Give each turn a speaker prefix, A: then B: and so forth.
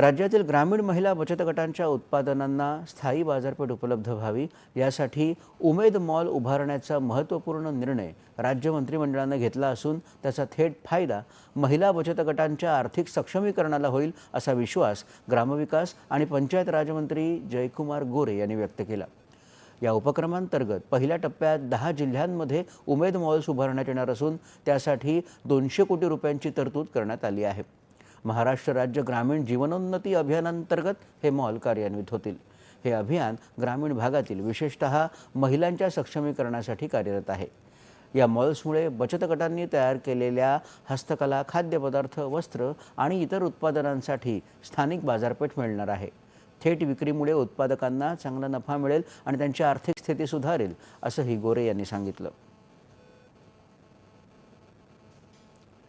A: राज्यातील ग्रामीण महिला बचत गटांच्या उत्पादनांना स्थायी बाजारपेठ उपलब्ध व्हावी यासाठी उमेद मॉल उभारण्याचा महत्त्वपूर्ण निर्णय राज्य मंत्रिमंडळानं घेतला असून त्याचा थेट फायदा महिला बचत गटांच्या आर्थिक सक्षमीकरणाला होईल असा विश्वास ग्रामविकास आणि पंचायत राजमंत्री जयकुमार गोरे यांनी व्यक्त केला. या उपक्रमांतर्गत पहिल्या टप्प्यात दहा जिल्ह्यांमध्ये उमेद मॉल्स उभारण्यात येणार असून त्यासाठी दोनशे कोटी रुपयांची तरतूद करण्यात आली आहे. महाराष्ट्र राज्य ग्रामीण जीवनोन्नती अभियानांतर्गत हे मॉल कार्यान्वित होतील. हे अभियान ग्रामीण भागातील विशेषतः महिलांच्या सक्षमीकरणासाठी कार्यरत आहे. या मॉल्समुळे बचत गटांनी तयार केलेल्या हस्तकला खाद्यपदार्थ वस्त्र आणि इतर उत्पादनांसाठी स्थानिक बाजारपेठ मिळणार आहे. थेट विक्रीमुळे उत्पादकांना चांगला नफा मिळेल आणि त्यांची आर्थिक स्थिती सुधारेल असंही गोरे यांनी सांगितलं.